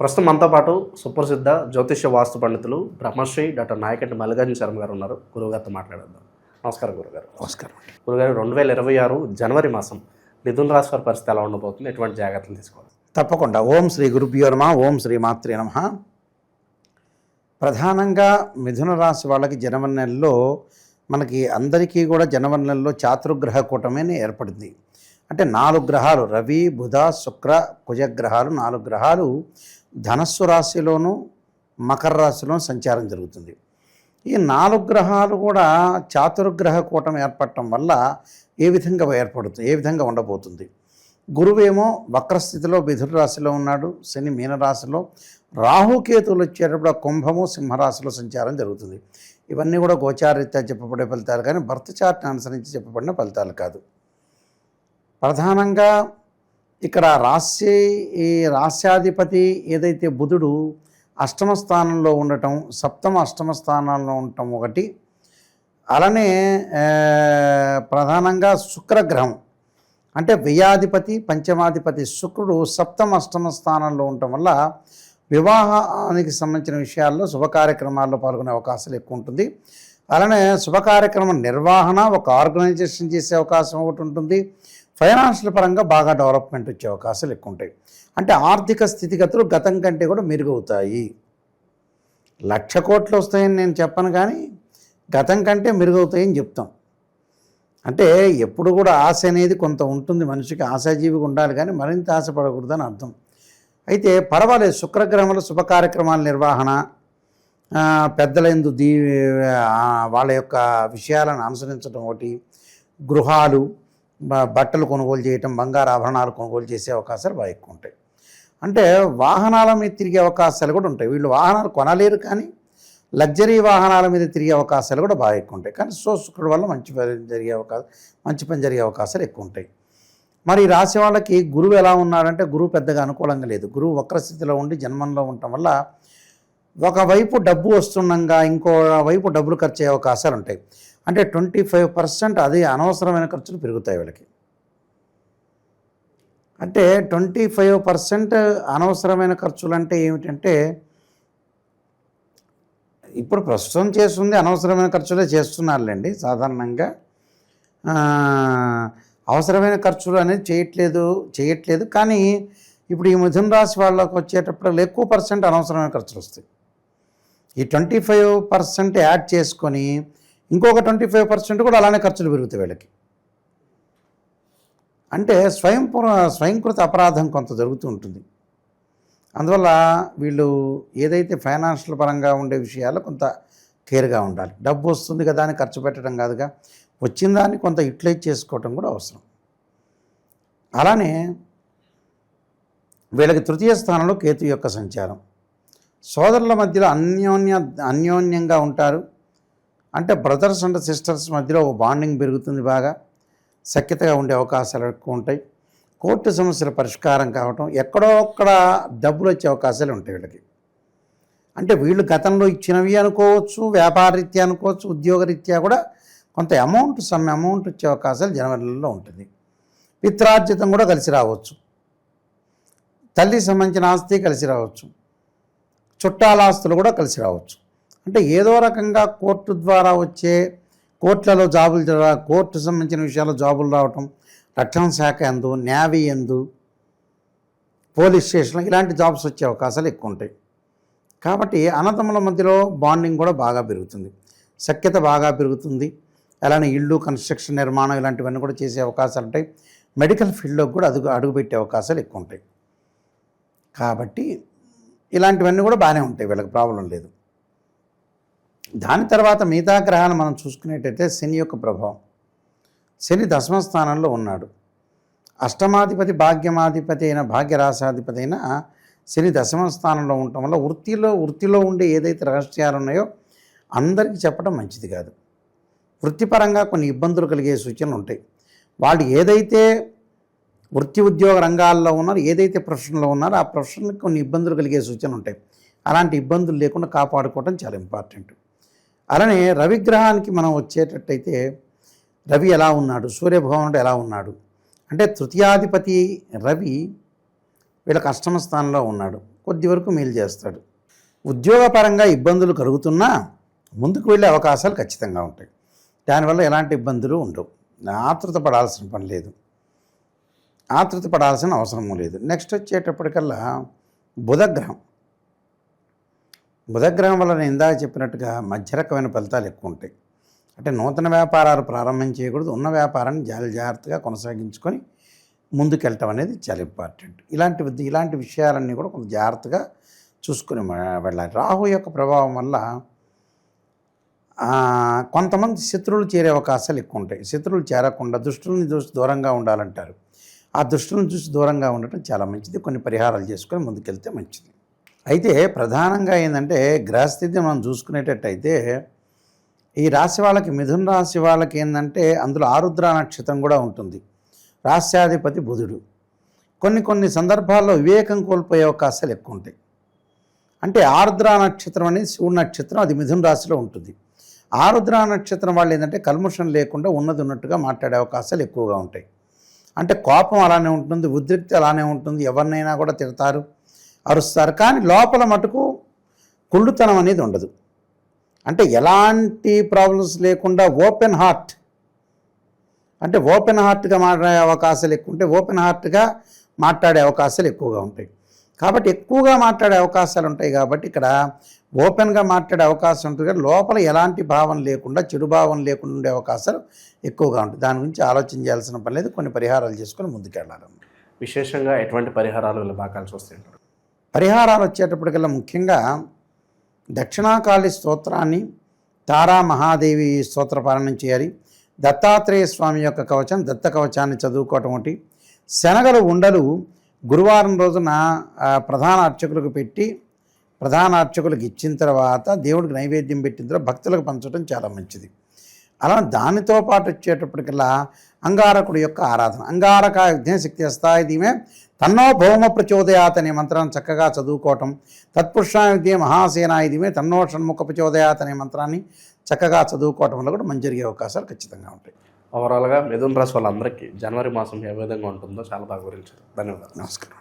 ప్రస్తుతం మనతో పాటు సుప్రసిద్ధ జ్యోతిష్య వాస్తు పండితులు బ్రహ్మశ్రీ డాక్టర్ నాయకంటి మల్లికార్జున శర్మ గారు ఉన్నారు. గురువుగారితో మాట్లాడేద్దాం. నమస్కారం గురుగారు నమస్కారం గురుగారు రెండు వేల ఇరవై ఆరు జనవరి మాసం మిథున రాశి వారి పరిస్థితి ఎలా ఉండబోతుంది? ఎటువంటి జాగ్రత్తలు తీసుకోవాలి? తప్పకుండా. ఓం శ్రీ గురుభ్యో నమ ఓం శ్రీ మాత్రే నమ. ప్రధానంగా మిథున రాశి వాళ్ళకి జనవరి నెలలో మనకి అందరికీ కూడా జనవరి నెలలో చాతుర్గ్రహ కూటమిని ఏర్పడింది. అంటే నాలుగు గ్రహాలు రవి బుధ శుక్ర కుజగ్రహాలు నాలుగు గ్రహాలు ధనస్సు రాశిలోను మకర రాశిలోను సంచారం జరుగుతుంది. ఈ నాలుగు గ్రహాలు కూడా చాతుర్గ్రహ కూటం ఏర్పడటం వల్ల ఏ విధంగా ఏర్పడుతుంది ఏ విధంగా ఉండబోతుంది? గురువేమో వక్రస్థితిలో మిథున రాశిలో ఉన్నాడు శని మీనరాశిలో రాహుకేతువులు వచ్చేటప్పుడు కుంభము సింహరాశిలో సంచారం జరుగుతుంది. ఇవన్నీ కూడా గోచారీత్యా చెప్పబడే ఫలితాలు కానీ భర్త చార్ట్ని అనుసరించి చెప్పబడిన ఫలితాలు కాదు. ప్రధానంగా ఇక్కడ రాశి ఈ రాశ్యాధిపతి ఏదైతే బుధుడు అష్టమ స్థానంలో ఉండటం సప్తమ అష్టమ స్థానాల్లో ఉండటం ఒకటి. అలానే ప్రధానంగా శుక్రగ్రహం. అంటే వ్యయాధిపతి పంచమాధిపతి శుక్రుడు సప్తమ అష్టమ స్థానంలో ఉండటం వల్ల వివాహానికి సంబంధించిన విషయాల్లో శుభ కార్యక్రమాల్లో పాల్గొనే అవకాశాలు ఎక్కువ ఉంటుంది. అలానే శుభ కార్యక్రమం నిర్వహణ ఒక ఆర్గనైజేషన్ చేసే అవకాశం ఒకటి ఉంటుంది. ఫైనాన్షియల్ పరంగా బాగా డెవలప్మెంట్ వచ్చే అవకాశాలు ఎక్కువ ఉంటాయి అంటే ఆర్థిక స్థితిగతులు గతం కంటే కూడా మెరుగవుతాయి. లక్ష కోట్లు వస్తాయని నేను చెప్పను కానీ గతం కంటే మెరుగవుతాయని చెప్తాం. అంటే ఎప్పుడు కూడా ఆశ అనేది కొంత ఉంటుంది. మనిషికి ఆశాజీవిగా ఉండాలి కానీ మరింత ఆశపడకూడదని అర్థం. అయితే పర్వాలేదు. శుక్రగ్రహంలో శుభ కార్యక్రమాల నిర్వహణ పెద్దలందు దీ వాళ్ళ యొక్క విషయాలను అనుసరించడం ఒకటి గృహాలు బట్టలు కొనుగోలు చేయటం బంగారు ఆభరణాలు కొనుగోలు చేసే అవకాశాలు బాగా ఎక్కువ ఉంటాయి. అంటే వాహనాల మీద తిరిగే అవకాశాలు కూడా ఉంటాయి. వీళ్ళు వాహనాలు కొనలేరు కానీ లగ్జరీ వాహనాల మీద తిరిగే అవకాశాలు కూడా బాగా ఎక్కువ ఉంటాయి. కానీ సో శుక్రుడు వల్ల మంచి పని జరిగే అవకాశం మంచి పని జరిగే అవకాశాలు ఎక్కువ ఉంటాయి. మరి ఈ రాశి వాళ్ళకి గురువు ఎలా ఉన్నాడంటే గురువు పెద్దగా అనుకూలంగా లేదు. గురువు వక్రస్థితిలో ఉండి జన్మంలో ఉండటం వల్ల ఒకవైపు డబ్బు వస్తుండగా ఇంకో వైపు డబ్బులు ఖర్చు అయ్యే అవకాశాలు ఉంటాయి. అంటే ట్వంటీ ఫైవ్ పర్సెంట్ అది అనవసరమైన ఖర్చులు పెరుగుతాయి వీళ్ళకి. అంటే ట్వంటీ ఫైవ్ పర్సెంట్ అనవసరమైన ఖర్చులు అంటే ఏమిటంటే ఇప్పుడు ప్రస్తుతం చేస్తుంది అనవసరమైన ఖర్చులే చేస్తున్నారులేండి సాధారణంగా. అవసరమైన ఖర్చులు అనేది చేయట్లేదు చేయట్లేదు. కానీ ఇప్పుడు ఈ మిథున రాశి వాళ్ళకి వచ్చేటప్పుడు ఎక్కువ పర్సెంట్ అనవసరమైన ఖర్చులు వస్తాయి. ఈ ట్వంటీ ఫైవ్ పర్సెంట్ యాడ్ చేసుకొని ఇంకొక ట్వంటీ ఫైవ్ పర్సెంట్ కూడా అలానే ఖర్చులు పెరుగుతాయి వీళ్ళకి. అంటే స్వయం స్వయంకృత అపరాధం కొంత జరుగుతూ ఉంటుంది. అందువల్ల వీళ్ళు ఏదైతే ఫైనాన్షియల్ పరంగా ఉండే విషయాల్లో కొంత కేర్గా ఉండాలి. డబ్బు వస్తుంది కదా అని ఖర్చు పెట్టడం కాదుగా వచ్చిన దాన్ని కొంత యూటిలైజ్ చేసుకోవటం కూడా అవసరం. అలానే వీళ్ళకి తృతీయ స్థానంలో కేతు యొక్క సంచారం. సోదరుల మధ్యలో అన్యోన్య అన్యోన్యంగా ఉంటారు. అంటే బ్రదర్స్ అండ్ సిస్టర్స్ మధ్యలో ఒక బాండింగ్ పెరుగుతుంది బాగా. సఖ్యతగా ఉండే అవకాశాలు ఎక్కువ ఉంటాయి. కోర్టు సమస్యల పరిష్కారం కావటం ఎక్కడో ఒక్కడ డబ్బులు వచ్చే అవకాశాలు ఉంటాయి వీళ్ళకి. అంటే వీళ్ళు గతంలో ఇచ్చినవి అనుకోవచ్చు వ్యాపారరీత్యా అనుకోవచ్చు ఉద్యోగరీత్యా కూడా కొంత అమౌంట్ సమ్ అమౌంట్ వచ్చే అవకాశాలు జనవరిలో ఉంటుంది. పిత్రార్జితం కూడా కలిసి రావచ్చు. తల్లికి సంబంధించిన ఆస్తి కలిసి రావచ్చు. చుట్టాల ఆస్తులు కూడా కలిసి రావచ్చు. అంటే ఏదో రకంగా కోర్టు ద్వారా వచ్చే కోర్టులలో జాబులు జరగ కోర్టు సంబంధించిన విషయాల్లో జాబులు రావటం రక్షణ శాఖ ఎందు నేవీ ఎందు పోలీస్ స్టేషన్ ఇలాంటి జాబ్స్ వచ్చే అవకాశాలు ఎక్కువ ఉంటాయి. కాబట్టి అన్నదమ్ముల మధ్యలో బాండింగ్ కూడా బాగా పెరుగుతుంది. సఖ్యత బాగా పెరుగుతుంది. అలానే ఇల్లు కన్స్ట్రక్షన్ నిర్మాణం ఇలాంటివన్నీ కూడా చేసే అవకాశాలు ఉంటాయి. మెడికల్ ఫీల్డ్లో కూడా అడుగు అడుగుపెట్టే అవకాశాలు ఎక్కువ ఉంటాయి. కాబట్టి ఇలాంటివన్నీ కూడా బాగానే ఉంటాయి. వీళ్ళకి ప్రాబ్లం లేదు. దాని తర్వాత మిగతా గ్రహాలు మనం చూసుకునేటైతే శని యొక్క ప్రభావం. శని దశమ స్థానంలో ఉన్నాడు. అష్టమాధిపతి భాగ్యమాధిపతి అయిన భాగ్యరాశాధిపతి అయిన శని దశమ స్థానంలో ఉండటం వల్ల వృత్తిలో వృత్తిలో ఉండే ఏదైతే రహస్యాలు ఉన్నాయో అందరికీ చెప్పడం మంచిది కాదు. వృత్తిపరంగా కొన్ని ఇబ్బందులు కలిగే సూచనలు ఉంటాయి. వాళ్ళు ఏదైతే వృత్తి ఉద్యోగ రంగాల్లో ఉన్నారో ఏదైతే ప్రొఫెషన్లో ఉన్నారో ఆ ప్రొఫెషన్కి కొన్ని ఇబ్బందులు కలిగే సూచనలు ఉంటాయి. అలాంటి ఇబ్బందులు లేకుండా కాపాడుకోవడం చాలా ఇంపార్టెంట్. అలానే రవిగ్రహానికి మనం వచ్చేటట్టయితే రవి ఎలా ఉన్నాడు? సూర్యభగవానుడు ఎలా ఉన్నాడు? అంటే తృతీయాధిపతి రవి వీళ్ళకి అష్టమ స్థానంలో ఉన్నాడు. కొద్ది వరకు మేలు చేస్తాడు. ఉద్యోగపరంగా ఇబ్బందులు కలుగుతున్నా ముందుకు వెళ్ళే అవకాశాలు ఖచ్చితంగా ఉంటాయి. దానివల్ల ఎలాంటి ఇబ్బందులు ఉండవు. ఆతృత పడాల్సిన పని లేదు. ఆతృత పడాల్సిన అవసరము లేదు. నెక్స్ట్ వచ్చేటప్పటికల్లా బుధగ్రహం. బుధగ్రహం వలన ఇందాక చెప్పినట్టుగా మధ్యరకమైన ఫలితాలు ఎక్కువ ఉంటాయి. అంటే నూతన వ్యాపారాలు ప్రారంభం చేయకూడదు ఉన్న వ్యాపారాన్ని జాగ్రత్తగా కొనసాగించుకొని ముందుకెళ్ళటం అనేది చాలా ఇంపార్టెంట్ ఇలాంటి ఇలాంటి విషయాలన్నీ కూడా కొంత జాగ్రత్తగా చూసుకుని వెళ్ళాలి. రాహు యొక్క ప్రభావం వల్ల కొంతమంది శత్రువులు చేరే అవకాశాలు ఎక్కువ ఉంటాయి. శత్రువులు చేరకుండా దుష్టులను చూసి దూరంగా ఉండాలంటారు. ఆ దుష్టులను చూసి దూరంగా ఉండటం చాలా మంచిది. కొన్ని పరిహారాలు చేసుకొని ముందుకెళ్తే మంచిది. అయితే ప్రధానంగా ఏంటంటే గ్రహస్థితి మనం చూసుకునేటట్టయితే ఈ రాశి వాళ్ళకి మిథున రాశి వాళ్ళకి ఏంటంటే అందులో ఆరుద్ర నక్షత్రం కూడా ఉంటుంది. రాశ్యాధిపతి బుధుడు. కొన్ని కొన్ని సందర్భాల్లో వివేకం కోల్పోయే అవకాశాలు ఎక్కువ ఉంటాయి. అంటే ఆరుద్ర నక్షత్రం అనేది శివుడు నక్షత్రం అది మిథున రాశిలో ఉంటుంది. ఆరుద్ర నక్షత్రం వాళ్ళు ఏంటంటే కల్ముషం లేకుండా ఉన్నది ఉన్నట్టుగా మాట్లాడే అవకాశాలు ఎక్కువగా ఉంటాయి. అంటే కోపం అలానే ఉంటుంది ఉద్రిక్తి అలానే ఉంటుంది. ఎవరినైనా కూడా తిడతారు. అరుస్తారు. కానీ లోపల మటుకు కుళ్ళుతనం అనేది ఉండదు. అంటే ఎలాంటి ప్రాబ్లమ్స్ లేకుండా ఓపెన్ హార్ట్. అంటే ఓపెన్ హార్ట్గా మాట్లాడే అవకాశాలు ఎక్కువ ఉంటే ఓపెన్ హార్ట్గా మాట్లాడే అవకాశాలు ఎక్కువగా ఉంటాయి. కాబట్టి ఎక్కువగా మాట్లాడే అవకాశాలు ఉంటాయి కాబట్టి ఇక్కడ ఓపెన్గా మాట్లాడే అవకాశం ఉంటుంది కానీ లోపల ఎలాంటి భావం లేకుండా చెడు భావం లేకుండా ఉండే అవకాశాలు ఎక్కువగా ఉంటాయి. దాని గురించి ఆలోచన చేయాల్సిన పని లేదు. కొన్ని పరిహారాలు చేసుకొని ముందుకెళ్ళాలి విశేషంగా ఎటువంటి పరిహారాలు బాగా కలిసి పరిహారాలు వచ్చేటప్పటికల్లా ముఖ్యంగా దక్షిణాకాళి స్తోత్రాన్ని తారా మహాదేవి స్తోత్ర పాలనం చేయాలి. దత్తాత్రేయ స్వామి యొక్క కవచం దత్త కవచాన్ని చదువుకోవటం ఒకటి. శనగలు ఉండలు గురువారం రోజున ప్రధాన అర్చకులకు పెట్టి ప్రధాన అర్చకులకు ఇచ్చిన తర్వాత దేవుడికి నైవేద్యం పెట్టిన తర్వాత భక్తులకు పంచడం చాలా మంచిది. అలా దానితో పాటు వచ్చేటప్పటికల్లా అంగారకుడి యొక్క ఆరాధన. అంగారక యజ్ఞశక్తి వస్తాయి దీమే తన్నో భౌమ ప్రచోదయాత్ అనే మంత్రాన్ని చక్కగా చదువుకోవటం. తత్పురుషాయుధే మహాసేనాయుధమే తన్నో షణ్ముఖ ప్రచోదయాత్ అనే మంత్రాన్ని చక్కగా చదువుకోవటం వల్ల కూడా మంచి జరిగే అవకాశాలు ఖచ్చితంగా ఉంటాయి. ఓవరాల్గా మిథున రాశి వాళ్ళందరికీ జనవరి మాసం ఏ విధంగా ఉంటుందో చాలా బాగా వివరించారు. ధన్యవాదాలు. నమస్కారం.